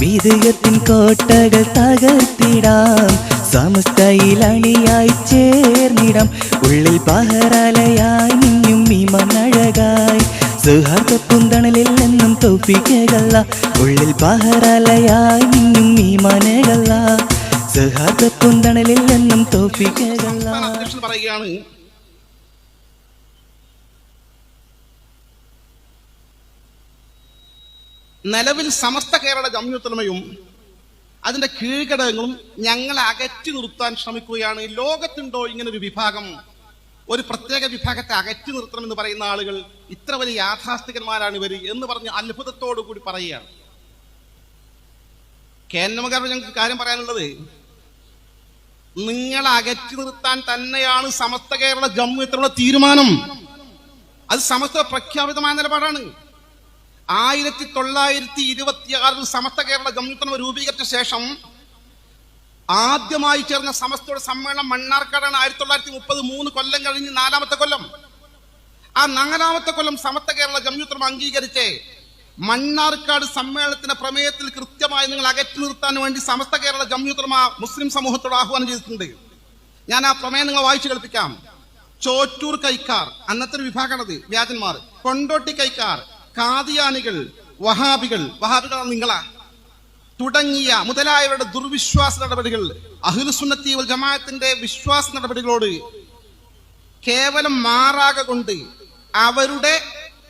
വിധേയത്തിൻ കോട്ടകൾ തകർത്തിടാം. സമസ്തയിൽ അണിയായി ചേർന്നിടാം. ഉള്ളിൽ പഹരാലയായി നിന്നും മീമനഴകായി സുഹാർത്ത പുന്തണലിൽ നിന്നും തോപ്പിക്കകല്ല. ഉള്ളിൽ പഹരാലയായി നിന്നും മീമനകല്ല സുഹാർത്ത പുന്തണലിൽ നിന്നും തോപ്പിക്കകല്ല. പറയുകയാണ് നിലവിൽ സമസ്ത കേരള ജമ്യുത്തലമയും അതിന്റെ കീഴ്ഘടകങ്ങളും ഞങ്ങളെ അകറ്റി നിർത്താൻ ശ്രമിക്കുകയാണ്. ലോകത്തുണ്ടോ ഇങ്ങനെ ഒരു വിഭാഗം? ഒരു പ്രത്യേക വിഭാഗത്തെ അകറ്റി നിർത്തണം എന്ന് പറയുന്ന ആളുകൾ ഇത്ര വലിയ യാഥാസ്ഥികന്മാരാണ് ഇവർ എന്ന് പറഞ്ഞ് അത്ഭുതത്തോടു കൂടി പറയുകയാണ്. കേന്ദ്രമകാരോട് ഞങ്ങൾക്ക് കാര്യം പറയാനുള്ളത്. നിങ്ങളെ അകറ്റി നിർത്താൻ തന്നെയാണ് സമസ്ത കേരള ജമ്മു എത്തുള്ള തീരുമാനം. അത് സമസ്ത പ്രഖ്യാപിതമായ നിലപാടാണ്. ആയിരത്തി തൊള്ളായിരത്തി ഇരുപത്തി ആറിൽ സമസ്ത കേരള ജമ്മുത്തലമ രൂപീകരിച്ച ശേഷം ആദ്യമായി ചേർന്ന സമസ്തയുടെ സമ്മേളനം മണ്ണാർക്കാടാണ് ആയിരത്തി തൊള്ളായിരത്തി മുപ്പത് മൂന്ന് കൊല്ലം കഴിഞ്ഞ് നാലാമത്തെ കൊല്ലം. ആ നാലാമത്തെ കൊല്ലം സമസ്ത കേരള ജമ്മുത്തലമ അംഗീകരിച്ച് മണ്ണാർക്കാട് സമ്മേളനത്തിന്റെ പ്രമേയത്തിൽ കൃത്യമായി നിങ്ങൾ അകറ്റി നിർത്താൻ വേണ്ടി സമസ്ത കേരള ജമ്മുത്തലമ മുസ്ലിം സമൂഹത്തോട് ആഹ്വാനം ചെയ്തിട്ടുണ്ട്. ഞാൻ ആ പ്രമേയം നിങ്ങൾ വായിച്ചു കേൾപ്പിക്കാം. ചോറ്റൂർ കൈക്കാർ അന്നത്തെ ഒരു വിഭാഗമാണത് വ്യാജന്മാർ. കൊണ്ടോട്ടി കൈക്കാർ കാദിയാനികൾ വഹാബികൾ വഹാബികൾ നിങ്ങളാ. തുടങ്ങിയ മുതലായവരുടെ ദുർവിശ്വാസ നടപടികൾ അഹിൽസുന്നത്തി വൽ ജമാഅത്തിന്റെ വിശ്വാസ നടപടികളോട് കേവലം മാറാക കൊണ്ട് അവരുടെ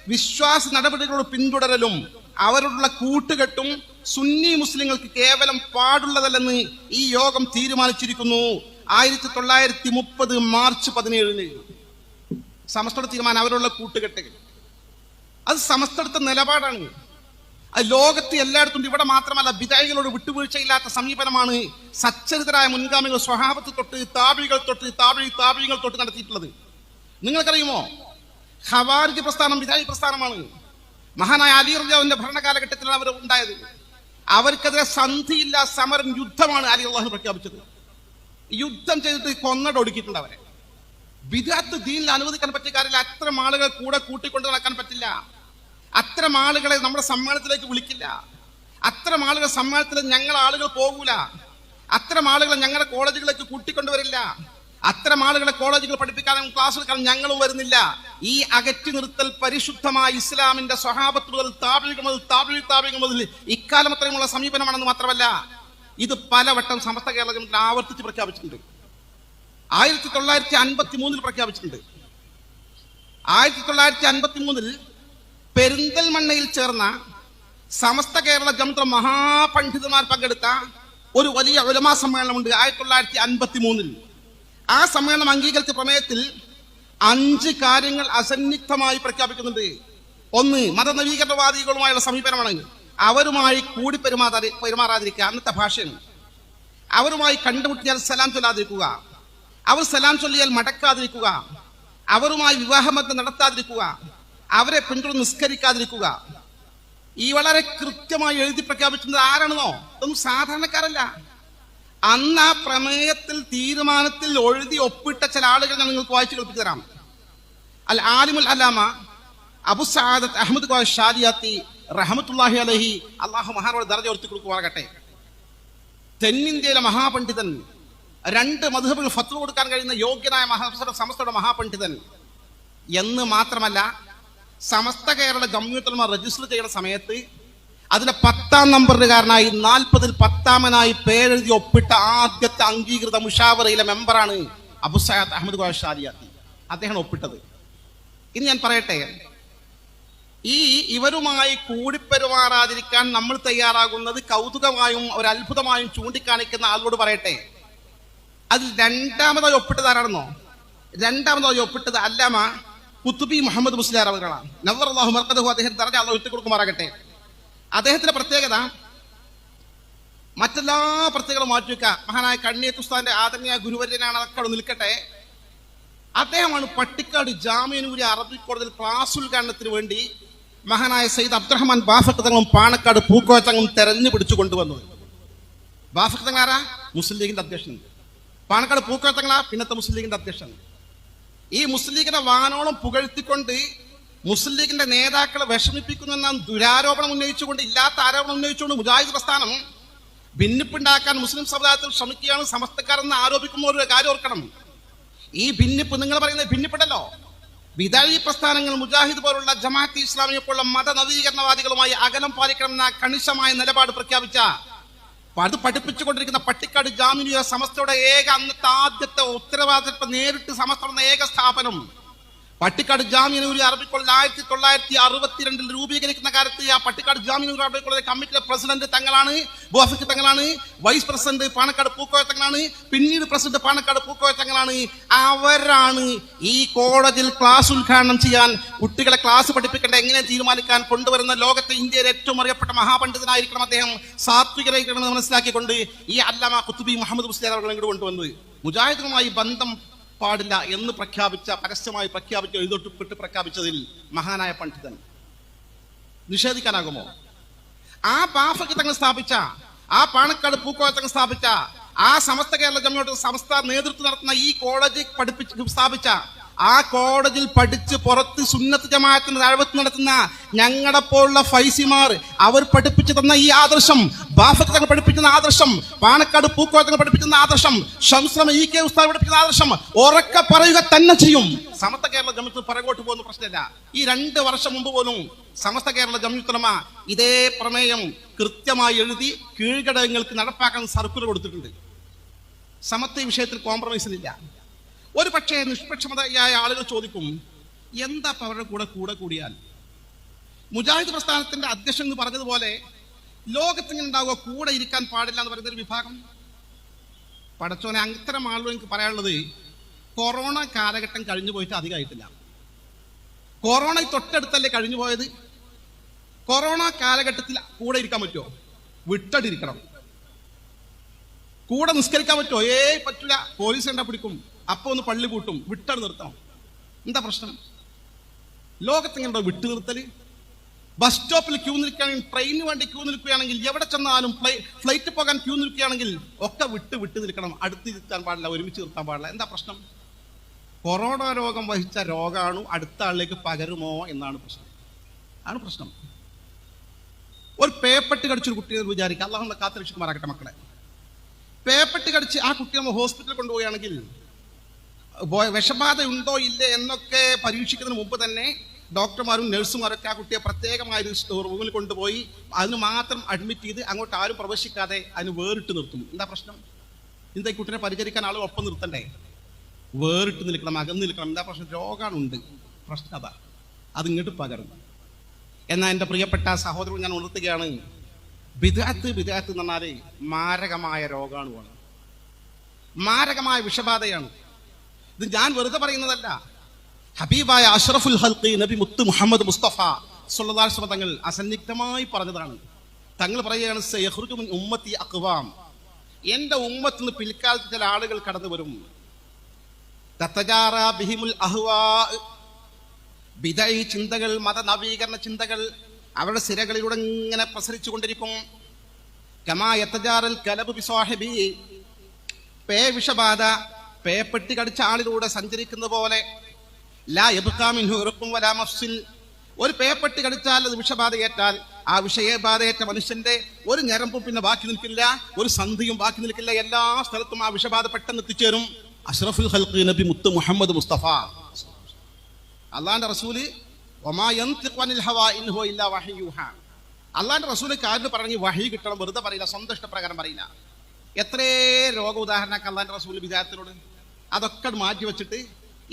വിശ്വാസ നടപടികളോട് പിന്തുടരലും അവരോടുള്ള കൂട്ടുകെട്ടും സുന്നി മുസ്ലിങ്ങൾക്ക് കേവലം പാടുള്ളതല്ലെന്ന് ഈ യോഗം തീരുമാനിച്ചിരിക്കുന്നു. ആയിരത്തി തൊള്ളായിരത്തി മുപ്പത് മാർച്ച് പതിനേഴിന്. സമസ്തയുടെ തീരുമാനം അവരുള്ള കൂട്ടുകെട്ട് അത് സമസ്തടുത്ത നിലപാടാണ്. അത് ലോകത്ത് എല്ലായിടത്തും. ഇവിടെ മാത്രമല്ല വിദായികളോട് വിട്ടുവീഴ്ചയില്ലാത്ത സമീപനമാണ് സച്ചരിതരായ മുൻഗാമികൾ സ്വഹാബത്ത് തൊട്ട് താപികൾ തൊട്ട് താപി താപികൾ തൊട്ട് നടത്തിയിട്ടുള്ളത്. നിങ്ങൾക്കറിയുമോ? ഹവാരിജ് പ്രസ്ഥാനം വിദായി പ്രസ്ഥാനമാണ്. മഹാനായ അലി റജാവിന്റെ ഭരണകാലഘട്ടത്തിലാണ് അവർ ഉണ്ടായത്. അവർക്കെതിരെ സന്ധിയില്ല സമരം യുദ്ധമാണ് അലി അള്ളാഹു പ്രഖ്യാപിച്ചത്. യുദ്ധം ചെയ്തിട്ട് കൊന്നടൊടുക്കിയിട്ടുണ്ട് അവരെ. വിദാത്ത് ദീനിൽ അനുവദിക്കാൻ പറ്റിയ കാര്യമില്ല. അത്തരം ആളുകൾ കൂടെ കൂട്ടിക്കൊണ്ട് നടക്കാൻ പറ്റില്ല. അത്തരം ആളുകളെ നമ്മുടെ സമ്മേളനത്തിലേക്ക് വിളിക്കില്ല. അത്തരം ആളുകൾ സമ്മേളനത്തിൽ ഞങ്ങൾ ആളുകൾ പോകൂല. അത്തരം ആളുകളെ ഞങ്ങളുടെ കോളേജുകളിലേക്ക് കൂട്ടിക്കൊണ്ടുവരില്ല. അത്തരം ആളുകളെ കോളേജുകൾ പഠിപ്പിക്കാനും ക്ലാസ് എടുക്കാനും ഞങ്ങളും വരുന്നില്ല. ഈ അകറ്റി നിർത്തൽ പരിശുദ്ധമായ ഇസ്ലാമിന്റെ സ്വഹാബത്ത് മുതൽ താപിക മുതൽ താപി താപിക മുതൽ ഇക്കാലം അത്രയുമുള്ള സമീപനമാണെന്ന് മാത്രമല്ല ഇത് പലവട്ടം സമസ്ത കേരള ജനത്തിൽ ആവർത്തിച്ച് പ്രഖ്യാപിച്ചിട്ടുണ്ട്. ആയിരത്തി തൊള്ളായിരത്തി അൻപത്തി മൂന്നിൽ പ്രഖ്യാപിച്ചിട്ടുണ്ട്. ആയിരത്തി തൊള്ളായിരത്തി അൻപത്തി മൂന്നിൽ പെരിന്തൽമണ്ണയിൽ ചേർന്ന സമസ്ത കേരള ജംത്ര മഹാപണ്ഡിതന്മാർ പങ്കെടുത്ത ഒരു വലിയ ഉലമാ സമ്മേളനമുണ്ട് ആയിരത്തി തൊള്ളായിരത്തി അൻപത്തി മൂന്നിൽ ആ സമ്മേളനം അംഗീകരിച്ച പ്രമേയത്തിൽ അഞ്ച് കാര്യങ്ങൾ അസന്നിഗ്ധമായി പ്രഖ്യാപിക്കുന്നുണ്ട്. ഒന്ന് മതനവീകരണവാദികളുമായുള്ള സമീപനമാണ്. അവരുമായി കൂടി പെരുമാറാതി പെരുമാറാതിരിക്കുക അന്നത്തെ ഭാഷയാണ്. അവരുമായി കണ്ടുമുട്ടിയാൽ സലാം ചൊല്ലാതിരിക്കുക. അവർ സലാം ചൊല്ലിയാൽ മടക്കാതിരിക്കുക. അവരുമായി വിവാഹബന്ധം നടത്താതിരിക്കുക. അവരെ പിന്തുടർന്ന് നിസ്കരിക്കാതിരിക്കുക. ഈ വളരെ കൃത്യമായി എഴുതി പ്രഖ്യാപിച്ചിരുന്നത് ആരാണെന്നോ? ഇതൊന്നും സാധാരണക്കാരല്ല. അന്ന് ആ പ്രമേയത്തിൽ തീരുമാനത്തിൽ എഴുതി ഒപ്പിട്ട ചില ആളുകൾ ഞാൻ നിങ്ങൾക്ക് വായിച്ചു കേൾപ്പിച്ചു തരാം അൽ ആലിമുൽ അലാമ അബു സആദത്ത് അഹമ്മദ് ഷാദിയാത്തി റഹമത്തുല്ലാഹി അലഹി അള്ളാഹു മഹാനോട് ദർജ ഉയർത്തി കൊടുക്കുവാകട്ടെ തെന്നിന്ത്യയിലെ മഹാപണ്ഡിതൻ രണ്ട് മധുഹബുകൾ ഫത്വ കൊടുക്കാൻ കഴിയുന്ന യോഗ്യനായ മഹാ സമസ്തയുടെ മഹാപണ്ഡിതൻ എന്ന് മാത്രമല്ല സമസ്ത കേരള ജമ്യൂത്തലമ രജിസ്റ്റർ ചെയ്യുന്ന സമയത്ത് അതിലെ പത്താം നമ്പറുകാരനായി നാൽപ്പതിൽ പത്താമനായി പേരെഴുതി ഒപ്പിട്ട ആദ്യത്തെ അംഗീകൃത മുഷാവറയിലെ മെമ്പറാണ് അബു സയാദ് അഹമ്മദ് ഖാൻ ഷാരിയാത്തി അദ്ദേഹം ഒപ്പിട്ടത്. ഇനി ഞാൻ പറയട്ടെ ഈ ഇവരുമായി കൂടിപ്പെരുമാറാതിരിക്കാൻ നമ്മൾ തയ്യാറാകുന്നത് കൗതുകമായും ഒരു അത്ഭുതമായും ചൂണ്ടിക്കാണിക്കുന്ന ആളോട് പറയട്ടെ. അതിൽ രണ്ടാമതായി ഒപ്പിട്ടത് ആരാണെന്നോ? രണ്ടാമതായി ഒപ്പിട്ടത് അല്ലാമ കുത്തുബി മുഹമ്മദ് മുസ്ലിയാർ അവകളാണ് നവർ അള്ളാഹു മർക്കദഹു അദ്ദേഹത്തിന് തറഞ്ഞ അള്ളാഹു ഇട്ടുകൊടുക്കുമാറാകട്ടെ അദ്ദേഹത്തിന്റെ പ്രത്യേകത മറ്റെല്ലാ പ്രത്യേകതകളും മാറ്റിവെക്കുക മഹാനായ കണ്ണിയത്തുസ്ഥാന്റെ ആദരണീയ ഗുരുവര്യനാണ് അതൊക്കെ നിൽക്കട്ടെ. അദ്ദേഹമാണ് പട്ടിക്കാട് ജാമ്യനൂരി അറബി കോടതിയിൽ ക്ലാസ് ഉദ്ഘാടനത്തിന് വേണ്ടി മഹാനായ സയ്യിദ് അബ്ദുറഹ്മാൻ ബാഫക്കതങ്ങളും പാണക്കാട് പൂക്കോച്ചങ്ങളും തെരഞ്ഞു പിടിച്ചു കൊണ്ടുവന്നത്. ബാഫക്കതങ്ങളാരാ മുസ്ലിം ലീഗിന്റെ അധ്യക്ഷൻ. പാണക്കാട് പൂക്കോച്ചങ്ങളാ? പിന്നത്തെ മുസ്ലിം ലീഗിന്റെ അധ്യക്ഷൻ. ഈ മുസ്ലിം ലീഗിനെ വാനോളം പുകഴ്ത്തിക്കൊണ്ട് മുസ്ലിം ലീഗിന്റെ നേതാക്കളെ വിഷമിപ്പിക്കുന്ന ദുരാരോപണം ഉന്നയിച്ചുകൊണ്ട് ഇല്ലാത്ത ആരോപണം ഉന്നയിച്ചുകൊണ്ട് മുജാഹിദ് പ്രസ്ഥാനം ഭിന്നിപ്പുണ്ടാക്കാൻ മുസ്ലിം സമുദായത്തിൽ ശ്രമിക്കുകയാണ്. സമസ്തക്കാരെന്ന് ആരോപിക്കുമ്പോൾ ഒരു കാര്യം ഓർക്കണം. ഈ ഭിന്നിപ്പ് നിങ്ങൾ പറയുന്നത് ഭിന്നിപ്പുണ്ടല്ലോ. വിദാഴി പ്രസ്ഥാനങ്ങൾ മുജാഹിദ് പോലുള്ള ജമാഅത്ത് ഇസ്ലാമിയെ പോലുള്ള മത നവീകരണവാദികളുമായി അകലം പാലിക്കണമെന്ന കണിശമായ നിലപാട് പ്രഖ്യാപിച്ച അത് പഠിപ്പിച്ചുകൊണ്ടിരിക്കുന്ന പട്ടിക്കാട് ജാമിനിയ സമസ്തയുടെ ഏക അന്നത്തെ ആദ്യത്തെ ഉത്തരവാദിത്വം നേരിട്ട് സമസ്ത ഏക സ്ഥാപനം. പട്ടിക്കാട് ജാമ്യനൂരി അറബി കോളേജ് ആയിരത്തി തൊള്ളായിരത്തി അറുപത്തിരണ്ടിൽ രൂപീകരിക്കുന്ന കാലത്ത് ആ പട്ടിക്കാട് ജാമ്യനൂരി അറബി കോളേജ് കമ്മിറ്റിയുടെ പ്രസിഡന്റ് തങ്ങളാണ് ബോഫിക്ക് തങ്ങളാണ് വൈസ് പ്രസിഡന്റ് പാണക്കാട് പൂക്കോയ തങ്ങളാണ് പിന്നീട് പ്രസിഡന്റ് പാണക്കാട് പൂക്കോയ തങ്ങളാണ്. അവരാണ് ഈ കോളേജിൽ ക്ലാസ് ഉദ്ഘാടനം ചെയ്യാൻ കുട്ടികളെ ക്ലാസ് പഠിപ്പിക്കേണ്ട എങ്ങനെ തീരുമാനിക്കാൻ കൊണ്ടുവരുന്ന ലോകത്തെ ഇന്ത്യയിലെ ഏറ്റവും അറിയപ്പെട്ട മഹാപണ്ഡിതനായിരിക്കണം അദ്ദേഹം. സാത്വികരായിരിക്കണം എന്ന് മനസ്സിലാക്കിക്കൊണ്ട് ഈ അല്ലാമ കുത്തുബി മുഹമ്മദ് മുസ്ലിം ഇങ്ങോട്ട് കൊണ്ടുവന്നത്. മുജാഹിദുമായി ബന്ധം പാടില്ല എന്ന് പ്രഖ്യാപിച്ച പരസ്യമായി പ്രഖ്യാപിച്ച എഴുതൊട്ടിപ്പെട്ട് പ്രഖ്യാപിച്ചതിൽ മഹാനായ പണ്ഡിതൻ. നിഷേധിക്കാനാകുമോ? ആ പാഫക്ക് തങ്ങൾ സ്ഥാപിച്ച ആ പാണക്കാട് പൂക്കോയ തങ്ങൾ സ്ഥാപിച്ച ആ സമസ്ത കേരള ജമ്മിയോട്ട് സമസ്ത നേതൃത്വം നടത്തുന്ന ഈ കോളേജ് പഠിപ്പിച്ച് സ്ഥാപിച്ച ആ കോളേജിൽ പഠിച്ച് പുറത്ത് സുന്നത്ത് ജമാഅത്തിന് താഴ്വത്ത് നടത്തുന്ന ഞങ്ങളെ പോലുള്ള ഫൈസിമാർ അവർ പഠിപ്പിച്ചു തന്ന ഈ ആദർശം ബാഫത്ത് തങ്ങൾ പഠിപ്പിക്കുന്ന ആദർശം പാണക്കാട് പൂക്കോയ തങ്ങൾ പഠിപ്പിക്കുന്ന ആദർശം ഷംസ്ലമ ഇ കെ ഉസ്താദ് പഠിപ്പിക്കുന്ന ആദർശം ഉറക്കെ പറയുക തന്നെ ചെയ്യും. സമസ്ത കേരള ജമ്മിത്ത് പുറകോട്ട് പോകുന്ന പ്രശ്നമില്ല. ഈ രണ്ട് വർഷം മുമ്പ് പോലും സമസ്ത കേരള ജമ്മിത്തുലമ ഇതേ പ്രമേയം കൃത്യമായി എഴുതി കീഴ്ഘടകങ്ങൾക്ക് നടപ്പാക്കാൻ സർക്കുലർ കൊടുത്തിട്ടുണ്ട്. സമത്വ വിഷയത്തിൽ കോംപ്രമൈസിലില്ല ഒരു പക്ഷേ നിഷ്പക്ഷമതയായ ആളുകൾ ചോദിക്കും എന്താ അവരുടെ കൂടെ കൂടെ കൂടിയാൽ? മുജാഹിദ് പ്രസ്ഥാനത്തിന്റെ അധ്യക്ഷൻ എന്ന് പറഞ്ഞതുപോലെ ലോകത്തിങ്ങനെ ഉണ്ടാവുക കൂടെ ഇരിക്കാൻ പാടില്ല എന്ന് പറയുന്ന ഒരു വിഭാഗം. പടച്ചോനെ അത്തരം ആളുകൾ എനിക്ക് പറയാനുള്ളത് കൊറോണ കാലഘട്ടം കഴിഞ്ഞു പോയിട്ട് അധികമായിട്ടില്ല. കൊറോണ തൊട്ടടുത്തല്ലേ കഴിഞ്ഞു പോയത്? കൊറോണ കാലഘട്ടത്തിൽ കൂടെ ഇരിക്കാൻ പറ്റുമോ? വിട്ടടിരിക്കണം. കൂടെ നിസ്കരിക്കാൻ പറ്റുമോ? ഏ പറ്റില്ല പോലീസ് കണ്ടാ പിടിക്കും അപ്പൊ ഒന്ന് പള്ളി പൂട്ടും. വിട്ടടി നിർത്തണം. എന്താ പ്രശ്നം? ലോകത്തെങ്ങനെ വിട്ടു നിർത്തൽ ബസ് സ്റ്റോപ്പിൽ ക്യൂ നിൽക്കുകയാണെങ്കിൽ ട്രെയിനിന് വേണ്ടി ക്യൂ നിൽക്കുകയാണെങ്കിൽ എവിടെ ചെന്നാലും ഫ്ലൈറ്റ് പോകാൻ ക്യൂ നിൽക്കുകയാണെങ്കിൽ ഒക്കെ വിട്ട് വിട്ട് നിൽക്കണം. അടുത്ത് നിർത്താൻ പാടില്ല ഒരുമിച്ച് നിർത്താൻ പാടില്ല. എന്താ പ്രശ്നം? കൊറോണ രോഗം വഹിച്ച രോഗാണു അടുത്ത ആളിലേക്ക് പകരുമോ എന്നാണ് പ്രശ്നം. ആണ് പ്രശ്നം. ഒരു പേപ്പട്ടി കടിച്ചൊരു കുട്ടിയെ വിചാരിക്കുക. അള്ളാഹു കാത്തിരക്ഷിക്കുമാറാകട്ടെ മക്കളെ. പേപ്പട്ടി കടിച്ച് ആ കുട്ടി നമ്മൾ ഹോസ്പിറ്റലിൽ കൊണ്ടുപോവുകയാണെങ്കിൽ വിഷബാധ ഉണ്ടോ ഇല്ലേ എന്നൊക്കെ പരീക്ഷിക്കുന്നതിന് മുമ്പ് തന്നെ ഡോക്ടർമാരും നഴ്സുമാരൊക്കെ ആ കുട്ടിയെ പ്രത്യേകമായ ഒരു സ്റ്റോർ റൂമിൽ കൊണ്ടുപോയി അതിന് മാത്രം അഡ്മിറ്റ് ചെയ്ത് അങ്ങോട്ട് ആരും പ്രവേശിക്കാതെ അതിന് വേറിട്ട് നിർത്തും എന്താ പ്രശ്നം? എന്താ ഈ കുട്ടിനെ പരിചരിക്കാൻ ആളുകൾ ഒപ്പം നിർത്തണ്ടേ? വേറിട്ട് നിൽക്കണം അകന്ന് നിൽക്കണം. എന്താ പ്രശ്നം? രോഗാണുണ്ട്. പ്രശ്നം അതാ. അത് ഇങ്ങോട്ട് പകർന്നു. എന്നാൽ എന്റെ പ്രിയപ്പെട്ട സഹോദരൻ ഞാൻ ഉണർത്തുകയാണ്. ബിദാത്ത് ബിദാത്ത് എന്ന് പറഞ്ഞാൽ മാരകമായ രോഗാണുവാണ്. മാരകമായ വിഷബാധയാണ്. ഇത് ഞാൻ വെറുതെ പറയുന്നതല്ല. ഹബീബായ അഷ്റഫുൽ ഹൽക്കി നബി മുത്ത് മുഹമ്മദ് മുസ്തഫ വസല്ലം തങ്ങൾ അസന്നിഗ്ധമായി പറഞ്ഞതാണ്. തങ്ങൾ പറയുകയാണ് ഉമ്മത്തി അക്വാം എന്റെ ഉമ്മത്തിൽ നിന്ന് പിൽക്കാലത്ത് ചില ആളുകൾ കടന്നു വരും. ബിഹിമുൽ അഹ്വാ. വിധൈ ചിന്തകൾ നവീകരണ ചിന്തകൾ അവരുടെ സിരകളിലൂടെ ഇങ്ങനെ പ്രസരിച്ചു കൊണ്ടിരിക്കും കലബ് പേ വിഷബാധ പേപ്പെട്ടി കടിച്ച ആളിലൂടെ സഞ്ചരിക്കുന്ന പോലെ. ലാ യബ്ഖാമിൻഹു ഇറുക്കും വലാ മഫ്സിൽ ഒരു പേപ്പെട്ടി കടിച്ചാൽ അത് വിഷബാധയേറ്റാൽ ആ വിഷയബാധയേറ്റ മനുഷ്യന്റെ ഒരു ഞരമ്പും പിന്നെ ബാക്കി നിൽക്കില്ല ഒരു സന്ധിയും ബാക്കി നിൽക്കില്ല എല്ലാ സ്ഥലത്തും ആ വിഷബാധ പെട്ടെന്ന് എത്തിച്ചേരും. അഷ്റഫുൽ ഹൽഖി നബി മുത്ത് മുഹമ്മദ് മുസ്തഫ. അള്ളാന്റെ റസൂൽ അള്ളാന്റെ റസൂൽ കാര്യം പറഞ്ഞ് വഹി കിട്ടണം വെറുതെ പറയില്ല സ്വന്തം ഇഷ്ടപ്രകാരം പറയില്ല. എത്രേ രോഗ ഉദാഹരണമൊക്കെ അള്ളാന്റെ റസൂൽ വിചാരത്തിനോട്? അതൊക്കെ മാറ്റി വെച്ചിട്ട്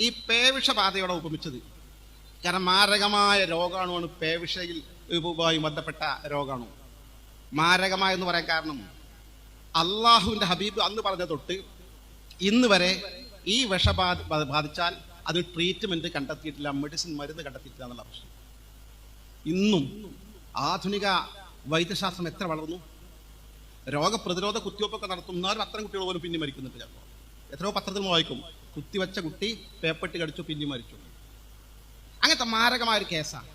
ഈ പേവിഷബാധയോടെ ഉപമിച്ചത്. കാരണം മാരകമായ രോഗാണുവാണ് പേവിഷയിൽ ഉപവുമായി ബന്ധപ്പെട്ട രോഗാണു. മാരകമായെന്ന് പറയാൻ കാരണം അള്ളാഹുവിന്റെ ഹബീബ് അന്ന് പറഞ്ഞ തൊട്ട് ഇന്ന് വരെ ഈ വിഷബാധ ബാധിച്ചാൽ അത് ട്രീറ്റ്മെന്റ് കണ്ടെത്തിയിട്ടില്ല മെഡിസിൻ മരുന്ന് കണ്ടെത്തിയിട്ടില്ല എന്നുള്ള പ്രശ്നം. ഇന്നും ആധുനിക വൈദ്യശാസ്ത്രം എത്ര വളർന്നു? രോഗപ്രതിരോധ കുത്തിവയ്പ്പൊക്കെ നടത്തുന്നവരും അത്തരം കുട്ടികൾ പോലും പിന്നെ മരിക്കുന്നുണ്ട് ചിലപ്പോൾ. എത്രയോ പത്രത്തിൽ വായിക്കും കുത്തിവെച്ച കുട്ടി പേപ്പട്ടി കടിച്ചു പിന്നെ മരിച്ചു. അങ്ങനത്തെ മാരകമായ ഒരു കേസാണ്.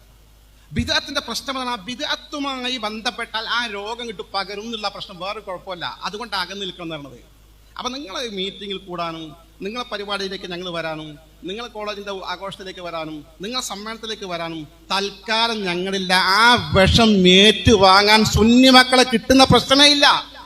ബിദത്തിന്റെ പ്രശ്നം എന്താണ് ആ ബന്ധപ്പെട്ടാൽ ആ രോഗം കിട്ടും പകരും എന്നുള്ള പ്രശ്നം വേറെ കുഴപ്പമില്ല. അതുകൊണ്ട് അകന്ന് നിൽക്കണം എന്ന് പറയുന്നത്. അപ്പൊ നിങ്ങളെ മീറ്റിങ്ങിൽ കൂടാനും നിങ്ങളെ പരിപാടിയിലേക്ക് ഞങ്ങൾ വരാനും നിങ്ങൾ കോളേജിന്റെ ആഘോഷത്തിലേക്ക് വരാനും നിങ്ങൾ സമ്മേളനത്തിലേക്ക് വരാനും തൽക്കാലം ഞങ്ങളില്ല. ആ വിഷം ഏറ്റുവാങ്ങാൻ സുന്നി മക്കളെ കിട്ടുന്ന പ്രശ്നമേ ഇല്ല.